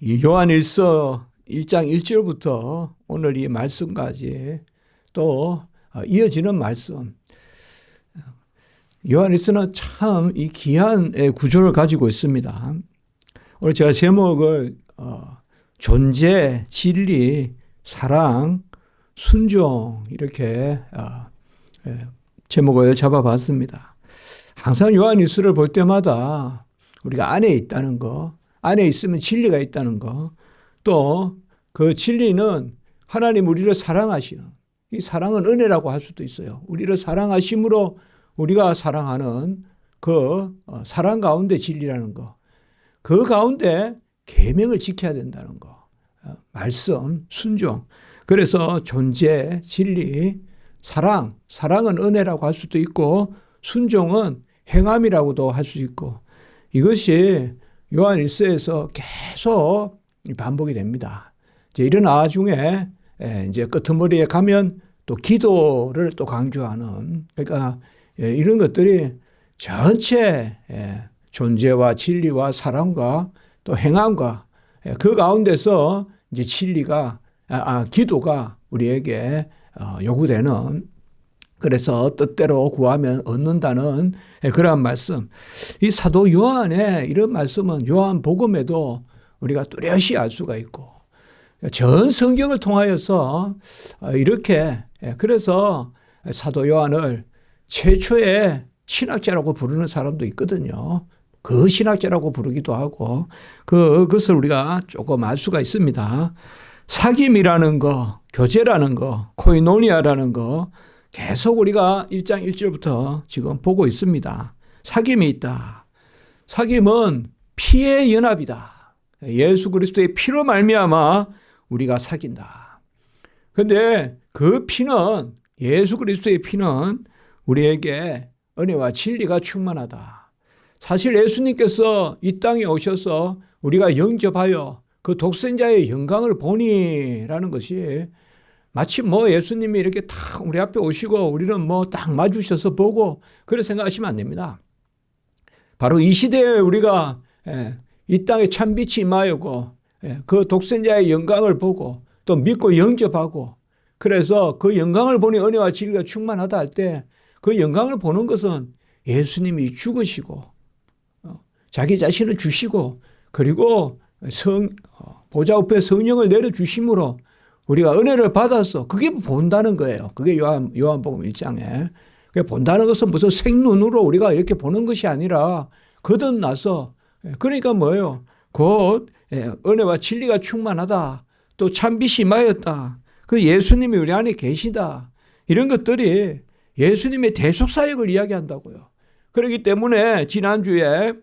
이 요한일서 1장 1절부터 오늘 이 말씀까지 또 어, 이어지는 말씀. 요한일서는 참 이 귀한 구조를 가지고 있습니다. 오늘 제가 제목을 어, 존재, 진리, 사랑, 순종 이렇게 어, 예, 제목을 잡아봤습니다. 항상 요한일서를 볼 때마다 우리가 안에 있다는 거, 안에 있으면 진리가 있다는 거, 또 그 진리는 하나님 우리를 사랑하시는 이 사랑은 은혜라고 할 수도 있어요. 우리를 사랑하심으로 우리가 사랑하는 그 어, 사랑 가운데 진리라는 거. 그 가운데 계명을 지켜야 된다는 거. 어, 말씀, 순종. 그래서 존재, 진리, 사랑, 사랑은 은혜라고 할 수도 있고 순종은 행함이라고도 할 수 있고 이것이 요한 일서에서 계속 반복이 됩니다. 이제 이런 나중에 예, 이제 끄트머리에 가면 또 기도를 또 강조하는 그러니까 예, 이런 것들이 전체 예, 존재와 진리와 사랑과 또 행함과 그 가운데서 이제 진리가 아, 아 기도가 우리에게 어, 요구되는 그래서 뜻대로 구하면 얻는다는 그러한 말씀. 이 사도 요한의 이런 말씀은 요한 복음에도 우리가 뚜렷이 알 수가 있고 전 성경을 통하여서 어, 이렇게 그래서 사도 요한을 최초의 신학자라고 부르는 사람도 있거든요. 그 신학자라고 부르기도 하고 그, 그것을 우리가 조금 알 수가 있습니다. 사귐이라는 거, 교제라는 거, 코이노니아라는 거 계속 우리가 1장 1절부터 지금 보고 있습니다. 사귐이 있다. 사귐은 피의 연합이다. 예수 그리스도의 피로 말미암아 우리가 사귄다. 근데 그 피는 예수 그리스도의 피는 우리에게 은혜와 진리가 충만하다. 사실 예수님께서 이 땅에 오셔서 우리가 영접하여 그 독생자의 영광을 보니라는 것이 마치 뭐 예수님이 이렇게 딱 우리 앞에 오시고 우리는 뭐 딱 마주셔서 보고 그렇게 생각하시면 안 됩니다. 바로 이 시대에 우리가 예, 이 땅에 참빛이 임하였고 예, 그 독생자의 영광을 보고 또 믿고 영접하고 그래서 그 영광을 보니 은혜와 진리가 충만하다 할 때 그 영광을 보는 것은 예수님이 죽으시고 어, 자기 자신을 주시고 그리고 성 어, 보좌 앞에 성령을 내려 주심으로 우리가 은혜를 받아서 그게 본다는 거예요. 그게 요한, 요한복음 1장에. 본다는 것은 무슨 생눈으로 우리가 이렇게 보는 것이 아니라 거듭나서 예, 그러니까 뭐예요? 곧 예, 은혜와 진리가 충만하다. 또 참빛이 임하였다. 그 예수님이 우리 안에 계시다. 이런 것들이 예수님의 대속 사역을 이야기한다고요. 그렇기 때문에 지난주에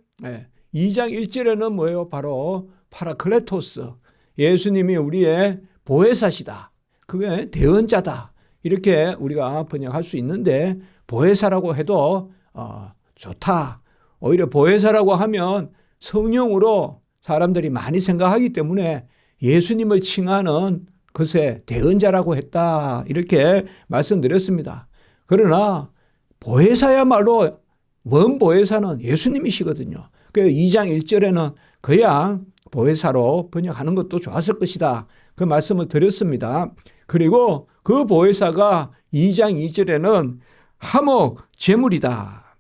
2장 예, 1절에는 뭐예요? 바로 파라클레토스. 예수님이 우리의 보혜사시다. 그게 대언자다. 이렇게 우리가 번역할 수 있는데 보혜사라고 해도 어, 좋다. 오히려 보혜사라고 하면 성령으로 사람들이 많이 생각하기 때문에 예수님을 칭하는 것에 대언자라고 했다. 이렇게 말씀드렸습니다. 그러나 보혜사야말로 원 보혜사는 예수님이시거든요. 그 2장 1절에는 그냥 보혜사로 번역하는 것도 좋았을 것이다. 그 말씀을 드렸습니다. 그리고 그 보혜사가 2장 2절에는 하목 제물이다.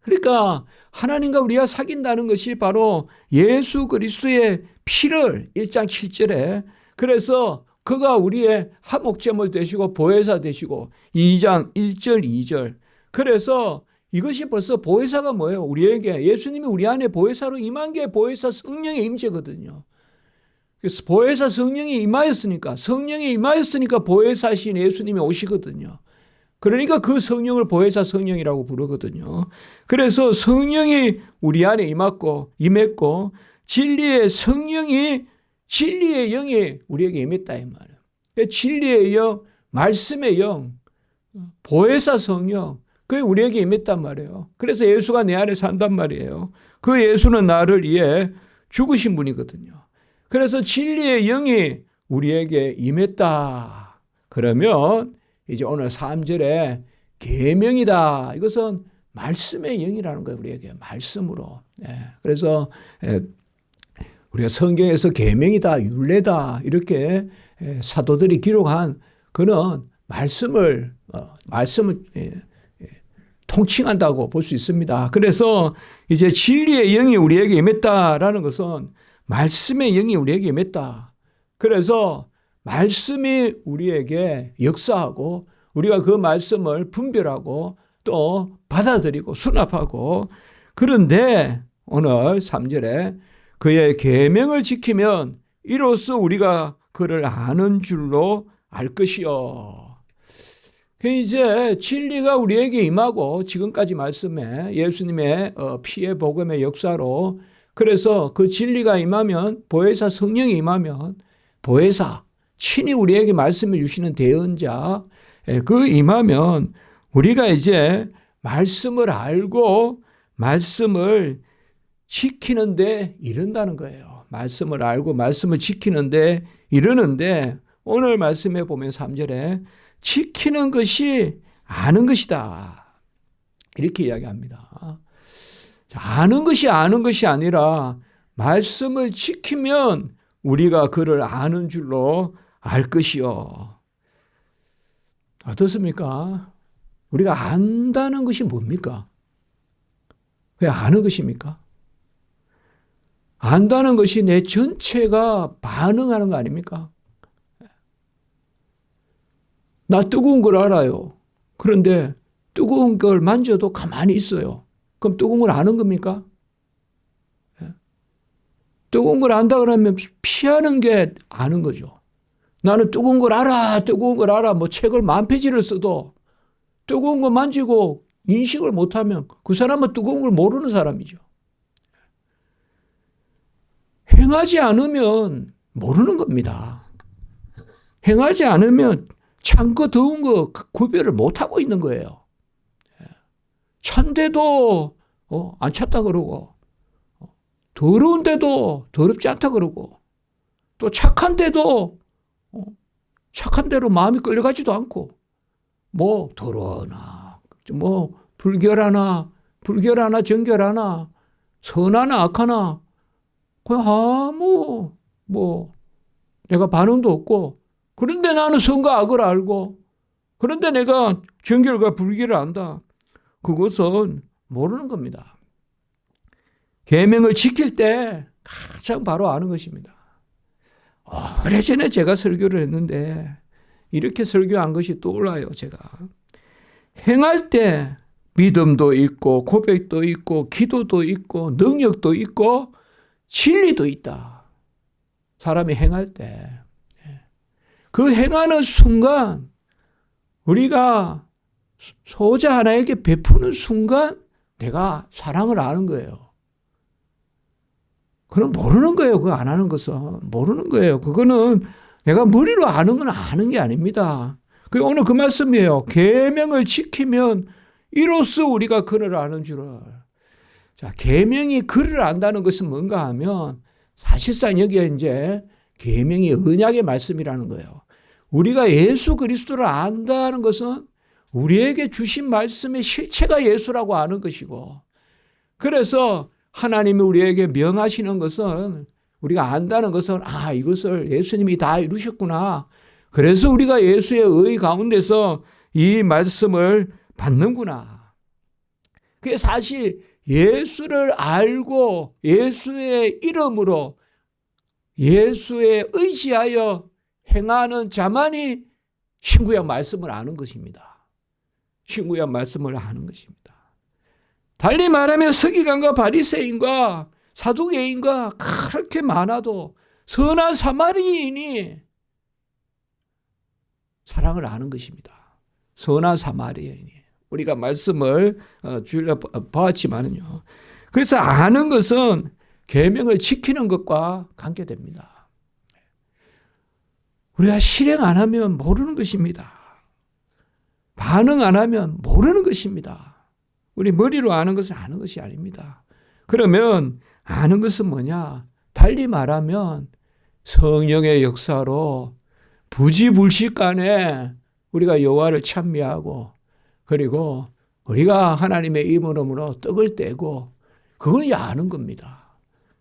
그러니까 하나님과 우리가 사귄다는 것이 바로 예수 그리스도의 피를 1장 7절에 그래서 그가 우리의 하목제물 되시고 보혜사 되시고 2장 1절 2절 그래서 이것이 벌써 보혜사가 뭐예요? 우리에게 예수님이 우리 안에 보혜사로 임한 게 보혜사 성령의 임재거든요. 그래서 보혜사 성령이 임하였으니까 성령이 임하였으니까 보혜사신 예수님이 오시거든요. 그러니까 그 성령을 보혜사 성령이라고 부르거든요. 그래서 성령이 우리 안에 임했고 임했고 진리의 성령이 진리의 영이 우리에게 임했다 이 말이에요. 그러니까 진리의 영, 말씀의 영, 보혜사 성령 그게 우리에게 임했단 말이에요. 그래서 예수가 내 안에 산단 말이에요. 그 예수는 나를 위해 죽으신 분이거든요. 그래서 진리의 영이 우리에게 임했다. 그러면 이제 오늘 3절에 계명이다. 이것은 말씀의 영이라는 거예요. 우리에게 말씀으로. 예. 그래서 예. 우리가 성경에서 계명이다, 율례다 이렇게 에, 사도들이 기록한 그런 말씀을 어, 말씀을 예, 예, 통칭한다고 볼 수 있습니다. 그래서 이제 진리의 영이 우리에게 임했다라는 것은 말씀의 영이 우리에게 임했다. 그래서 말씀이 우리에게 역사하고 우리가 그 말씀을 분별하고 또 받아들이고 수납하고 그런데 오늘 3절에 그의 계명을 지키면 이로써 우리가 그를 아는 줄로 알 것이요. 그 이제 진리가 우리에게 임하고 지금까지 말씀에 예수님의 어, 피의 복음의 역사로 그래서 그 진리가 임하면 보혜사 성령이 임하면 보혜사 친히 우리에게 말씀을 주시는 대언자 예, 그 임하면 우리가 이제 말씀을 알고 말씀을 지키는데 이른다는 거예요. 말씀을 알고 말씀을 지키는데 이르는데 오늘 말씀에 보면 3절에 지키는 것이 아는 것이다. 이렇게 이야기합니다. 아는 것이 아는 것이 아니라 말씀을 지키면 우리가 그를 아는 줄로 알 것이요. 어떻습니까? 우리가 안다는 것이 뭡니까? 왜 아는 것입니까? 안다는 것이 내 전체가 반응하는 거 아닙니까? 나 뜨거운 걸 알아요. 그런데 뜨거운 걸 만져도 가만히 있어요. 그럼 뜨거운 걸 아는 겁니까? 예? 뜨거운 걸 안다 그러면 피하는 게 아는 거죠. 나는 뜨거운 걸 알아, 뜨거운 걸 알아. 뭐 책을 만 페이지를 써도 뜨거운 거 만지고 인식을 못하면 그 사람은 뜨거운 걸 모르는 사람이죠. 행하지 않으면 모르는 겁니다. 행하지 않으면 찬 거 더운 거 구별을 못하고 있는 거예요. 찬데도 어, 안 찼다 그러고 더러운데도 더럽지 않다 그러고 또 착한데도 어, 착한 대로 마음이 끌려가지도 않고 뭐 더러나 뭐 불결하나 불결하나 정결하나 선하나 악하나 그냥 아무 뭐 내가 반응도 없고 그런데 나는 선과 악을 알고 그런데 내가 정결과 불결을 안다. 그것은 모르는 겁니다. 계명을 지킬 때 가장 바로 아는 것입니다. 오래전에 제가 설교를 했는데 이렇게 설교한 것이 떠올라요, 제가. 행할 때 믿음도 있고 고백도 있고 기도도 있고 능력도 있고 진리도 있다. 사람이 행할 때. 그 행하는 순간 우리가 소자 하나에게 베푸는 순간 내가 사랑을 아는 거예요. 그럼 모르는 거예요. 그거 안 하는 것은. 모르는 거예요. 그거는 내가 머리로 아는 건 아는 게 아닙니다. 그 오늘 그 말씀이에요. 계명을 지키면 이로써 우리가 그를 아는 줄을. 자, 계명이 그를 안다는 것은 뭔가 하면 사실상 여기에 이제 계명이 언약의 말씀이라는 거예요. 우리가 예수 그리스도를 안다는 것은 우리에게 주신 말씀의 실체가 예수라고 아는 것이고 그래서 하나님이 우리에게 명하시는 것은 우리가 안다는 것은 아 이것을 예수님이 다 이루셨구나. 그래서 우리가 예수의 의 가운데서 이 말씀을 받는구나. 그게 사실 예수를 알고 예수의 이름으로 예수에 의지하여 행하는 자만이 신구약 말씀을 아는 것입니다. 신구약 말씀을 아는 것입니다. 달리 말하면 서기관과 바리새인과 사두개인과 그렇게 많아도 선한 사마리인이 사랑을 아는 것입니다. 선한 사마리인이 우리가 말씀을 주려 보았지만은요. 그래서 아는 것은 계명을 지키는 것과 관계됩니다. 우리가 실행 안 하면 모르는 것입니다. 반응 안 하면 모르는 것입니다. 우리 머리로 아는 것은 아는 것이 아닙니다. 그러면 아는 것은 뭐냐? 달리 말하면 성령의 역사로 부지불식간에 우리가 여호와를 찬미하고 그리고 우리가 하나님의 이름으로 떡을 떼고 그걸 아는 겁니다.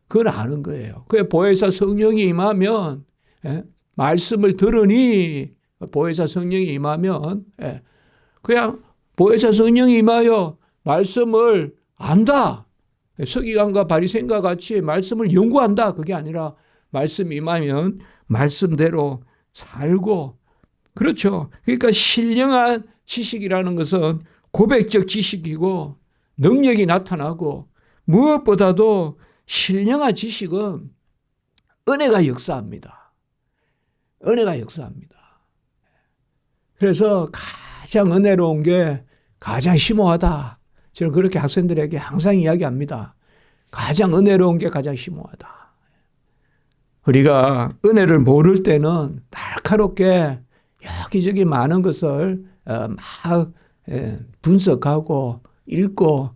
그걸 아는 거예요. 그 보혜사 성령이 임하면 예? 말씀을 들으니 보혜사 성령이 임하면 예? 그냥 보혜사 성령이 임하여 말씀을 안다. 서기관과 바리새인과 같이 말씀을 연구한다. 그게 아니라 말씀 임하면 말씀대로 살고 그렇죠. 그러니까 신령한 지식이라는 것은 고백적 지식이고 능력이 나타나고 무엇보다도 신령한 지식은 은혜가 역사합니다. 은혜가 역사합니다. 그래서 가장 은혜로운 게 가장 심오하다. 저는 그렇게 학생들에게 항상 이야기합니다. 가장 은혜로운 게 가장 심오하다. 우리가 은혜를 모를 때는 날카롭게 여기저기 많은 것을 어, 막 예, 분석하고 읽고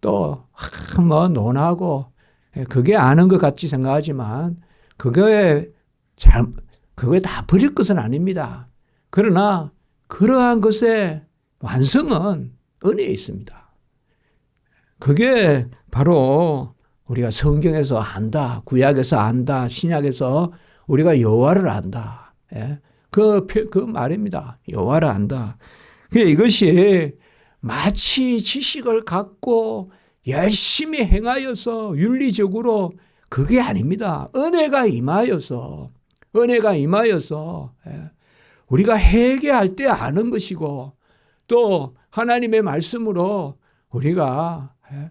또 뭐 논하고 예, 그게 아는 것 같이 생각하지만 그거에 잘 그거에 다 버릴 것은 아닙니다. 그러나 그러한 것의 완성은 은혜에 있습니다. 그게 바로 우리가 성경에서 안다, 구약에서 안다, 신약에서 우리가 여호와를 안다. 예? 그, 그 말입니다. 여호와를 안다. 그 이것이 마치 지식을 갖고 열심히 행하여서 윤리적으로 그게 아닙니다. 은혜가 임하여서 은혜가 임하여서 예. 우리가 회개할 때 아는 것이고 또 하나님의 말씀으로 우리가 예.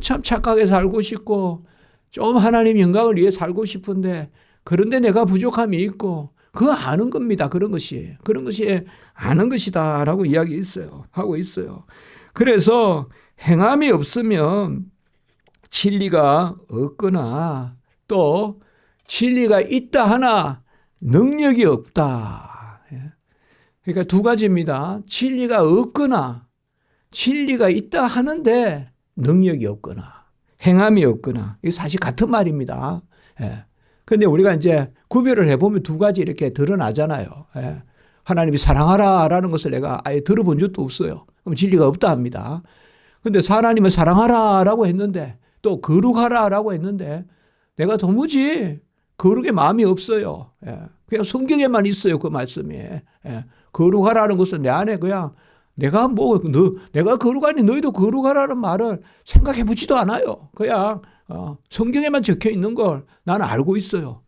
참 착하게 살고 싶고 좀 하나님 영광을 위해 살고 싶은데 그런데 내가 부족함이 있고 그거 아는 겁니다. 그런 것이. 그런 것이 아는 것이다 라고 이야기 있어요. 하고 있어요. 그래서 행함이 없으면 진리가 없거나 또 진리가 있다 하나 능력이 없다. 예. 그러니까 두 가지입니다. 진리가 없거나 진리가 있다 하는데 능력이 없거나 행함이 없거나 이게 사실 같은 말입니다. 예. 근데 우리가 이제 구별을 해보면 두 가지 이렇게 드러나잖아요. 예. 하나님이 사랑하라라는 것을 내가 아예 들어본 적도 없어요. 그럼 진리가 없다 합니다. 근데 하나님을 사랑하라라고 했는데 또 거룩하라라고 했는데 내가 도무지 거룩의 마음이 없어요. 예. 그냥 성경에만 있어요. 그 말씀이. 예. 거룩하라는 것은 내 안에 그냥 내가 뭐, 너, 내가 거룩하니 너희도 거룩하라는 말을 생각해 보지도 않아요. 그냥, 어, 성경에만 적혀 있는 걸 나는 알고 있어요.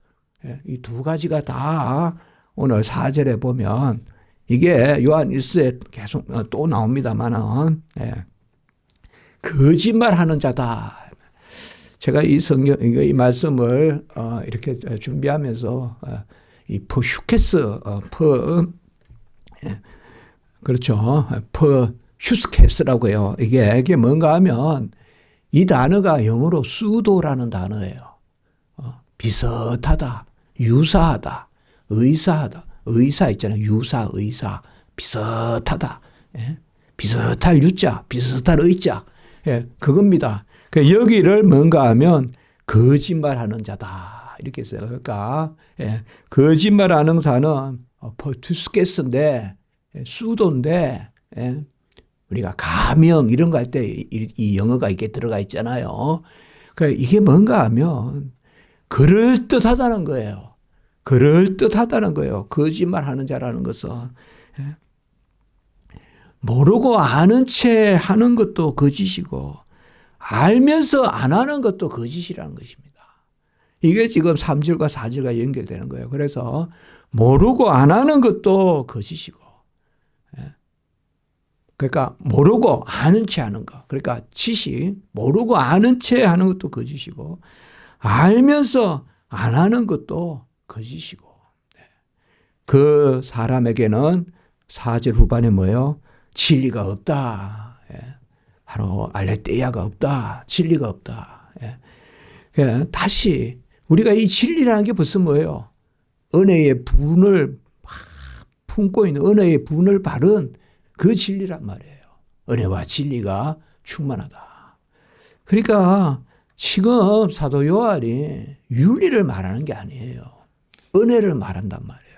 예, 이두 가지가 다 오늘 4절에 보면 이게 요한 1서에 계속 어, 또 나옵니다만은, 예, 거짓말 하는 자다. 제가 이 성경, 이 말씀을, 어, 이렇게 준비하면서, 어, 이 퍼슈케스, 어, 퍼, 예, 그렇죠. 퍼 슈스케스라고요. 이게 이게 뭔가 하면 이 단어가 영어로 수도라는 단어예요. 어, 비슷하다, 유사하다, 의사하다, 의사 있잖아요. 유사, 의사, 비슷하다. 예? 비슷할 유자, 비슷할 의자. 예, 그겁니다. 그 여기를 뭔가 하면 거짓말하는 자다. 이렇게 써요. 그러니까 예, 거짓말하는 자는 퍼투스케스인데 예, 수도인데 예? 우리가 가명 이런 거 할 때 이 영어가 이게 들어가 있잖아요. 그 이게 뭔가 하면 그럴 듯하다는 거예요. 그럴 듯하다는 거예요. 거짓말하는 자라는 것은 예? 모르고 아는 채 하는 것도 거짓이고 알면서 안 하는 것도 거짓이라는 것입니다. 이게 지금 3절과 4절과 연결되는 거예요. 그래서 모르고 안 하는 것도 거짓이고 그러니까 모르고 아는 채 하는 거. 그러니까 지식, 모르고 아는 채 하는 것도 거짓이고, 알면서 안 하는 것도 거짓이고. 네. 그 사람에게는 사절 후반에 뭐예요? 진리가 없다. 예. 바로 알레떼야가 없다. 진리가 없다. 예. 그러니까 다시 우리가 이 진리라는 게 무슨 뭐예요? 은혜의 분을 품고 있는 은혜의 분을 바른 그 진리란 말이에요. 은혜와 진리가 충만하다. 그러니까 지금 사도 요한이 윤리를 말하는 게 아니에요. 은혜를 말한단 말이에요.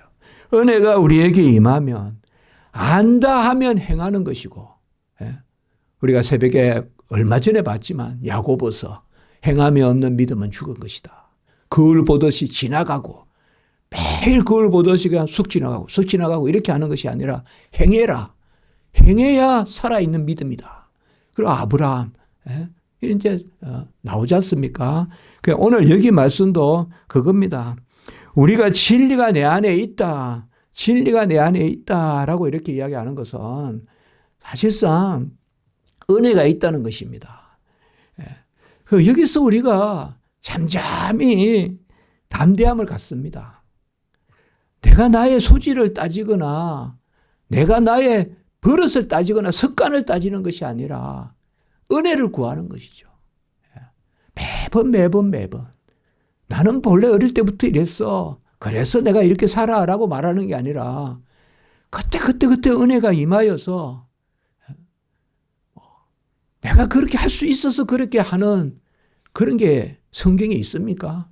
은혜가 우리에게 임하면 안다 하면 행하는 것이고 예? 우리가 새벽에 얼마 전에 봤지만 야고보서 행함이 없는 믿음은 죽은 것이다. 거울 보듯이 지나가고 매일 거울 보듯이 그냥 쑥 지나가고 쑥 지나가고 이렇게 하는 것이 아니라 행해라. 행해야 살아있는 믿음이다. 그리고 아브라함 예? 이제 어, 나오지 않습니까? 그 오늘 여기 말씀도 그겁니다. 우리가 진리가 내 안에 있다. 진리가 내 안에 있다라고 이렇게 이야기하는 것은 사실상 은혜가 있다는 것입니다. 예. 그 여기서 우리가 잠잠히 담대함을 갖습니다. 내가 나의 소질을 따지거나 내가 나의 버릇을 따지거나 습관을 따지는 것이 아니라 은혜를 구하는 것이죠. 예. 매번 매번 매번 나는 본래 어릴 때부터 이랬어. 그래서 내가 이렇게 살아라고 말하는 게 아니라 그때 그때 그때 은혜가 임하여서 내가 그렇게 할 수 있어서 그렇게 하는 그런 게 성경에 있습니까?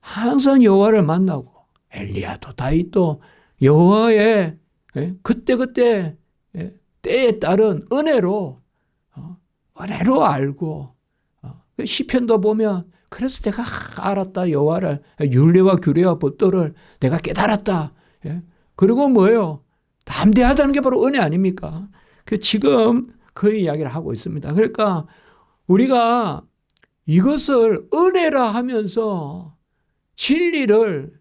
항상 여호와를 만나고 엘리야도 다윗도 여호와의 그때 그때 때에 따른 은혜로 어, 은혜로 알고 어, 그 시편도 보면 그래서 내가 알았다 여호와를 율례와 규례와 법도를 내가 깨달았다. 예? 그리고 뭐예요? 담대하다는 게 바로 은혜 아닙니까? 그 지금 그 이야기를 하고 있습니다. 그러니까 우리가 이것을 은혜라 하면서 진리를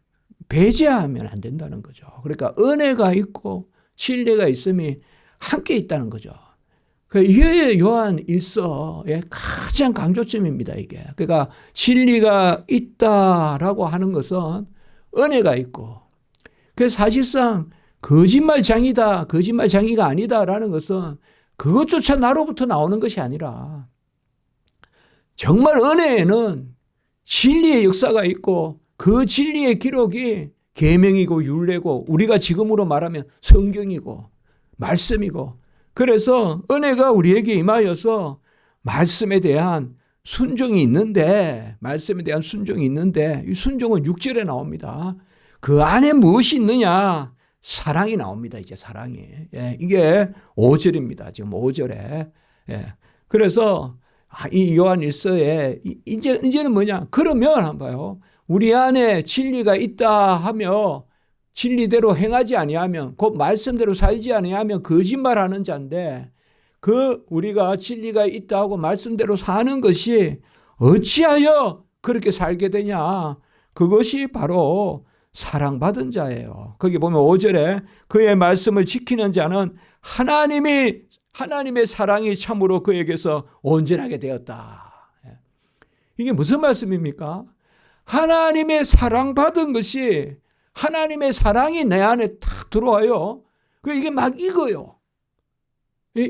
배제하면 안 된다는 거죠. 그러니까 은혜가 있고 진리가 있음이 함께 있다는 거죠. 그 이게 요한 일서의 가장 강조점입니다, 이게. 그러니까 진리가 있다라고 하는 것은 은혜가 있고, 그 사실상 거짓말장이다, 거짓말장이가 아니다라는 것은 그것조차 나로부터 나오는 것이 아니라 정말 은혜에는 진리의 역사가 있고 그 진리의 기록이 계명이고 율례고 우리가 지금으로 말하면 성경이고 말씀이고 그래서 은혜가 우리에게 임하여서 말씀에 대한 순종이 있는데 말씀에 대한 순종이 있는데 이 순종은 6절에 나옵니다. 그 안에 무엇이 있느냐? 사랑이 나옵니다. 이제 사랑이. 예, 이게 5절입니다. 지금 5절에. 예. 그래서 아, 이 요한 일서에 이제 이제는 뭐냐? 그러면 한 봐요. 우리 안에 진리가 있다 하며 진리대로 행하지 아니하면 곧 말씀대로 살지 아니하면 거짓말하는 자인데 그 우리가 진리가 있다 하고 말씀대로 사는 것이 어찌하여 그렇게 살게 되냐? 그것이 바로 사랑받은 자예요. 거기 보면 5절에 그의 말씀을 지키는 자는 하나님이 하나님의 사랑이 참으로 그에게서 온전하게 되었다. 예. 이게 무슨 말씀입니까? 하나님의 사랑받은 것이 하나님의 사랑이 내 안에 탁 들어와요. 그 이게 막 익어요. 이,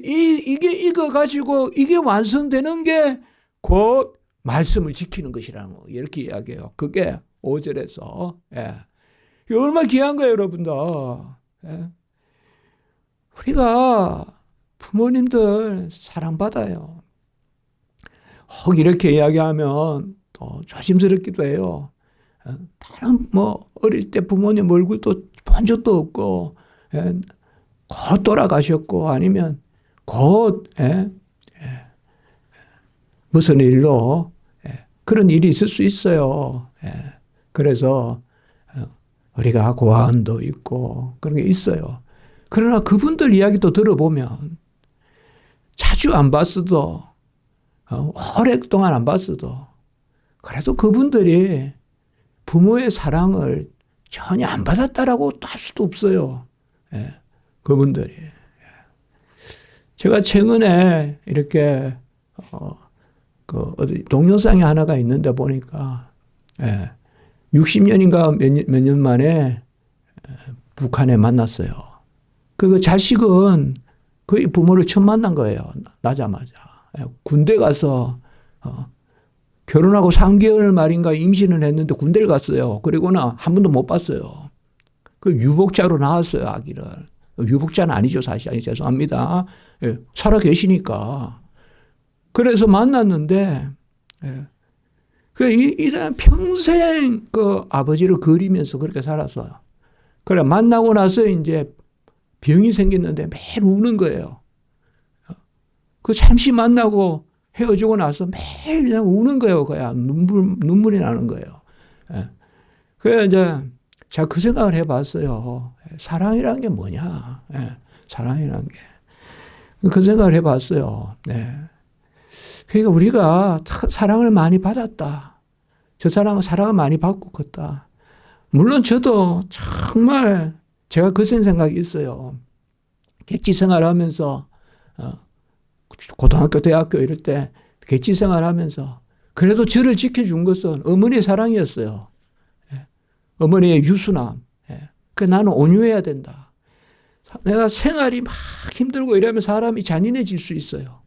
이게 익어가지고 이게 완성되는 게 곧 말씀을 지키는 것이라는 거. 이렇게 이야기해요. 그게 5절에서. 예. 얼마나 귀한 거예요, 여러분들. 예. 우리가 부모님들 사랑받아요. 혹 이렇게 이야기하면 또 조심스럽기도 해요. 다른 뭐 어릴 때 부모님 얼굴도 본 적도 없고 예, 곧 돌아가셨고 아니면 곧 예, 예, 무슨 일로 예, 그런 일이 있을 수 있어요. 예, 그래서 어, 우리가 고아원도 있고 그런 게 있어요. 그러나 그분들 이야기도 들어보면 자주 안 봤어도 어, 오랫동안 안 봤어도 그래도 그분들이 부모의 사랑을 전혀 안 받았다라고 할 수도 없어요. 예, 그분들이. 예. 제가 최근에 이렇게 어, 그 어디 동영상이 하나가 있는데 보니까 예, 60년인가 몇 년, 만에 예, 북한에 만났어요. 그 자식은 거의 부모를 처음 만난 거예요. 나자마자. 예, 군대 가서 어, 결혼하고 3개월 말인가 임신을 했는데 군대를 갔어요. 그리고는 한 번도 못 봤어요. 그 유복자로 나왔어요, 아기를. 유복자는 아니죠, 사실. 아니, 죄송합니다. 예, 살아 계시니까. 그래서 만났는데, 예. 그, 이, 이 사람 평생 그 아버지를 그리면서 그렇게 살았어요. 그래, 만나고 나서 이제 병이 생겼는데 매일 우는 거예요. 그 잠시 만나고 헤어지고 나서 매일 그냥 우는 거예요. 그냥 눈물, 눈물이 나는 거예요. 예. 그래, 이제, 제가 그 생각을 해봤어요. 사랑이라는 게 뭐냐. 예. 사랑이라는 게. 그 생각을 해봤어요. 네. 그러니까 우리가 사랑을 많이 받았다. 저 사람은 사랑을 많이 받고 컸다. 물론 저도 정말 제가 그 생각이 있어요. 객지 생활하면서 어, 고등학교, 대학교 이럴 때 객지 생활하면서 그래도 저를 지켜준 것은 어머니의 사랑이었어요. 예. 어머니의 유수남. 예. 그 나는 온유해야 된다. 내가 생활이 막 힘들고 이러면 사람이 잔인해질 수 있어요.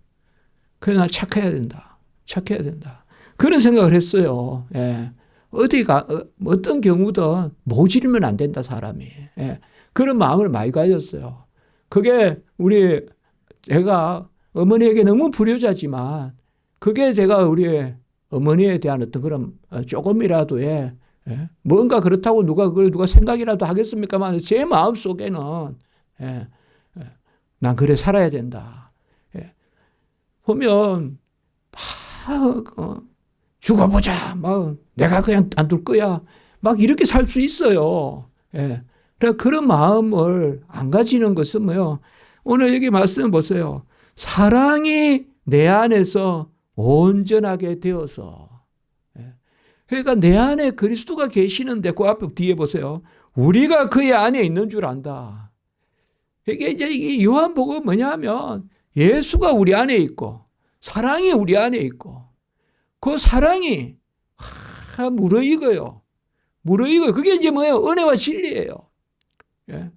그러나 착해야 된다. 착해야 된다. 그런 생각을 했어요. 예. 어디가, 어, 어떤 경우든 모질면 안 된다, 사람이. 예. 그런 마음을 많이 가졌어요. 그게 우리, 제가 어머니에게 너무 불효자지만 그게 제가 우리 어머니에 대한 어떤 그런 어, 조금이라도의 예. 뭔가 그렇다고 누가 그걸 누가 생각이라도 하겠습니까만 제 마음 속에는 예. 예. 난 그래 살아야 된다. 예. 보면 막 어, 죽어보자. 막 내가 그냥 안 둘 거야. 막 이렇게 살 수 있어요. 예. 그래 그런 마음을 안 가지는 것은 뭐요? 오늘 여기 말씀 보세요. 사랑이 내 안에서 온전하게 되어서. 예. 그러니까 내 안에 그리스도가 계시는데 그 앞에 뒤에 보세요. 우리가 그의 안에 있는 줄 안다. 이게 이제 이 요한복음 뭐냐 하면 예수가 우리 안에 있고 사랑이 우리 안에 있고 그 사랑이 하, 무르익어요. 무르익어요. 그게 이제 뭐예요? 은혜와 진리예요. 예.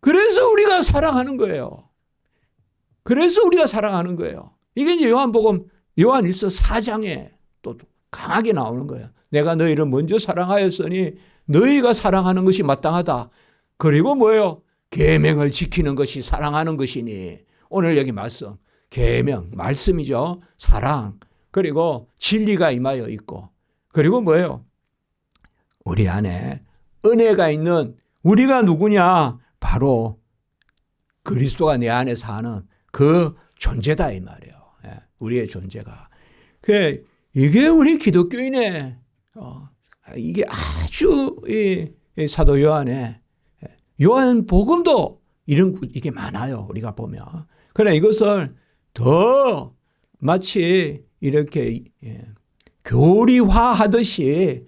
그래서 우리가 사랑하는 거예요. 그래서 우리가 사랑하는 거예요. 이게 이제 요한복음 요한 1서 4장에 또 강하게 나오는 거예요. 내가 너희를 먼저 사랑하였으니 너희가 사랑하는 것이 마땅하다. 그리고 뭐예요? 계명을 지키는 것이 사랑하는 것이니 오늘 여기 말씀 계명 말씀이죠. 사랑 그리고 진리가 임하여 있고 그리고 뭐예요? 우리 안에 은혜가 있는 우리가 누구냐? 바로 그리스도가 내 안에 사는 그 존재다 이 말이에요. 예, 우리의 존재가. 그 이게 우리 기독교인의 어, 이게 아주 이, 이 사도 요한의 요한 복음도 이런 이게 많아요. 우리가 보면. 그러나 이것을 더 마치 이렇게 예, 교리화하듯이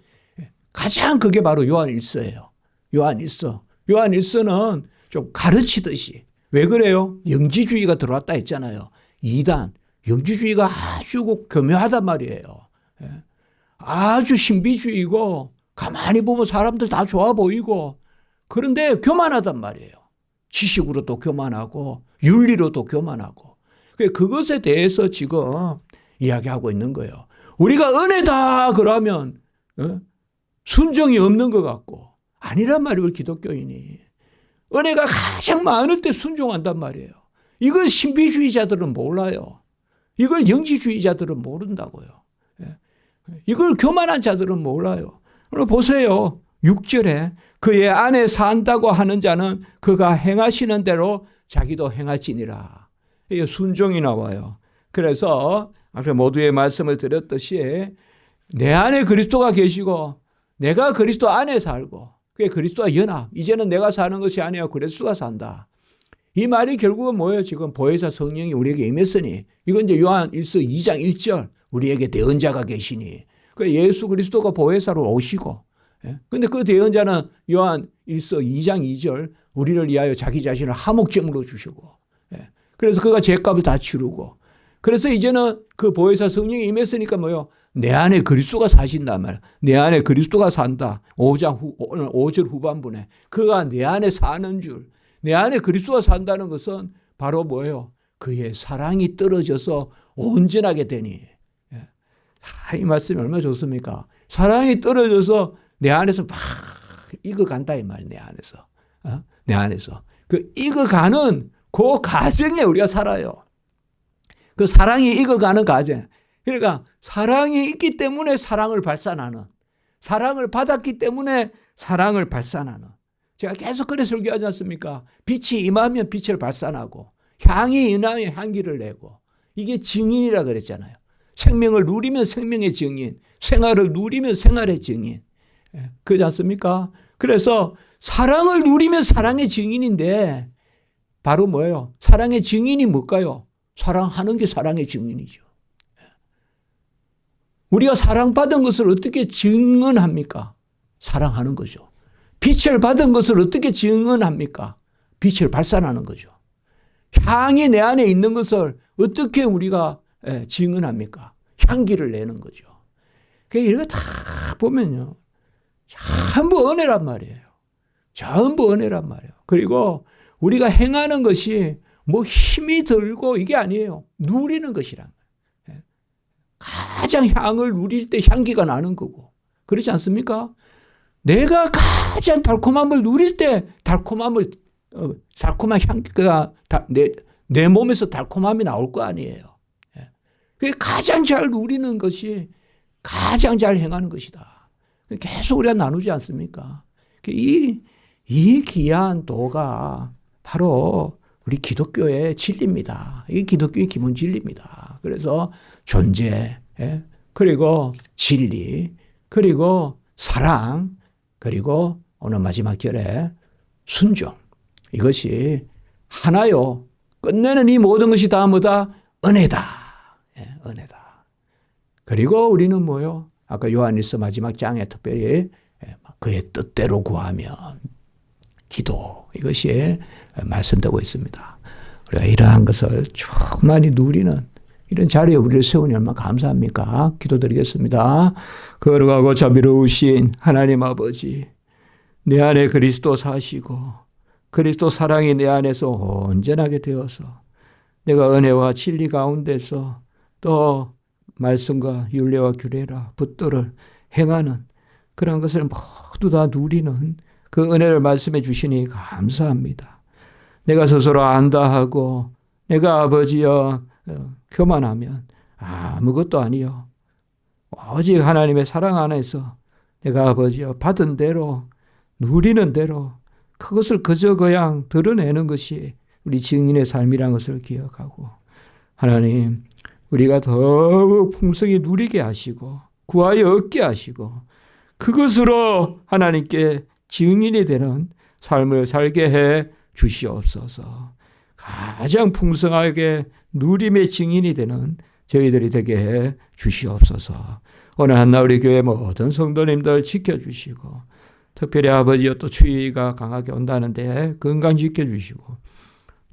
가장 그게 바로 요한 일서예요. 요한 일서. 요한 일서는 좀 가르치듯이 왜 그래요? 영지주의가 들어왔다 했잖아요. 이단 영지주의가 아주 교묘하단 말이에요. 예. 아주 신비주의고 가만히 보면 사람들 다 좋아 보이고 그런데 교만하단 말이에요. 지식으로도 교만하고 윤리로도 교만하고 그것에 대해서 지금 이야기하고 있는 거예요. 우리가 은혜다 그러면 어? 순종이 없는 것 같고 아니란 말이에요. 기독교인이. 은혜가 가장 많을 때 순종한단 말이에요. 이걸 신비주의자들은 몰라요. 이걸 영지주의자들은 모른다고요. 예. 이걸 교만한 자들은 몰라요. 오늘 보세요. 6절에 그의 안에 산다고 하는 자는 그가 행하시는 대로 자기도 행할지니라. 이게 순종이 나와요. 그래서 앞에 모두의 말씀을 드렸듯이 내 안에 그리스도가 계시고 내가 그리스도 안에 살고 그게 그리스도와 연합. 이제는 내가 사는 것이 아니라 그리스도가 산다. 이 말이 결국은 뭐예요? 지금 보혜사 성령이 우리에게 임했으니 이건 이제 요한 1서 2장 1절 우리에게 대언자가 계시니 그 예수 그리스도가 보혜사로 오시고 예? 근데 그 대언자는 요한 1서 2장 2절 우리를 위하여 자기 자신을 하목제물로 주시고 예? 그래서 그가 죄값을 다 치르고 그래서 이제는 그 보혜사 성령이 임했으니까 뭐요? 내 안에 그리스도가 사신다 말. 내 안에 그리스도가 산다. 5장 후 오늘 5절 후반부에 그가 내 안에 사는 줄. 내 안에 그리스도가 산다는 것은 바로 뭐예요? 그의 사랑이 떨어져서 온전하게 되니. 예. 아, 이 말씀이 얼마나 좋습니까? 사랑이 떨어져서 내 안에서 막 익어간다 이 말이에요. 내 안에서. 어? 내 안에서. 그 익어가는 그 과정에 우리가 살아요. 그 사랑이 익어가는 과정. 그러니까 사랑이 있기 때문에 사랑을 발산하는 사랑을 받았기 때문에 사랑을 발산하는 제가 계속 그래 설교하지 않습니까? 빛이 임하면 빛을 발산하고 향이 임하면 향기를 내고 이게 증인이라 그랬잖아요. 생명을 누리면 생명의 증인, 생활을 누리면 생활의 증인. 예, 그렇지 않습니까? 그래서 사랑을 누리면 사랑의 증인인데 바로 뭐예요? 사랑의 증인이 뭘까요? 사랑하는 게 사랑의 증인이죠. 예. 우리가 사랑받은 것을 어떻게 증언합니까? 사랑하는 거죠. 빛을 받은 것을 어떻게 증언합니까? 빛을 발산하는 거죠. 향이 내 안에 있는 것을 어떻게 우리가 예, 증언합니까? 향기를 내는 거죠. 그 이거 다 보면요. 전부 은혜란 말이에요. 전부 은혜란 말이에요. 그리고 우리가 행하는 것이 뭐 힘이 들고 이게 아니에요. 누리는 것이란. 예. 가장 향을 누릴 때 향기가 나는 거고. 그렇지 않습니까? 내가 가장 달콤함을 누릴 때 달콤함을 어, 달콤한 향기가 내, 내 몸에서 달콤함이 나올 거 아니에요. 예. 그게 가장 잘 누리는 것이 가장 잘 행하는 것이다. 계속 우리가 나누지 않습니까? 이, 이 귀한 도가 바로 우리 기독교의 진리입니다. 이 기독교의 기본 진리입니다. 그래서 존재, 예? 그리고 진리, 그리고 사랑, 그리고 오늘 마지막 절에 순종. 이것이 하나요. 끝내는 이 모든 것이 다 뭐다? 은혜다. 예, 은혜다. 그리고 우리는 뭐요? 아까 요한일서 마지막 장에 특별히 예, 그의 뜻대로 구하면 기도 이것이 말씀되고 있습니다. 우리가 이러한 것을 충만히 누리는 이런 자리에 우리를 세우니 얼마나 감사합니까? 기도드리겠습니다. 거룩하고 자비로우신 하나님 아버지, 내 안에 그리스도 사시고 그리스도 사랑이 내 안에서 온전하게 되어서 내가 은혜와 진리 가운데서 또 말씀과 윤례와 규례라 붙들을 행하는 그런 것을 모두 다 누리는 그 은혜를 말씀해 주시니 감사합니다. 내가 스스로 안다 하고 내가 아버지여 어, 교만하면 아무것도 아니요. 오직 하나님의 사랑 안에서 내가 아버지여 받은 대로 누리는 대로 그것을 그저 그냥 드러내는 것이 우리 증인의 삶이라는 것을 기억하고 하나님 우리가 더욱 풍성히 누리게 하시고 구하여 얻게 하시고 그것으로 하나님께 증인이 되는 삶을 살게 해 주시옵소서. 가장 풍성하게 누림의 증인이 되는 저희들이 되게 해 주시옵소서. 오늘 한나 우리 교회 모든 성도님들 지켜주시고 특별히 아버지여 또 추위가 강하게 온다는데 건강 지켜주시고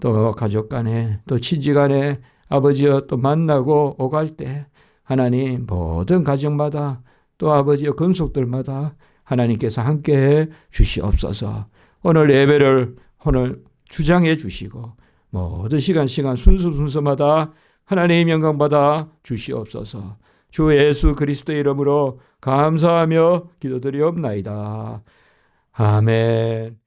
또 가족 간에 또 친지 간에 아버지여 또 만나고 오갈 때 하나님 모든 가정마다 또 아버지여 금속들마다 하나님께서 함께 해 주시옵소서. 오늘 예배를 오늘 주장해 주시고 모든 시간 시간 순수 순서마다 하나님의 영광 받아 주시옵소서. 주 예수 그리스도의 이름으로 감사하며 기도드리옵나이다. 아멘.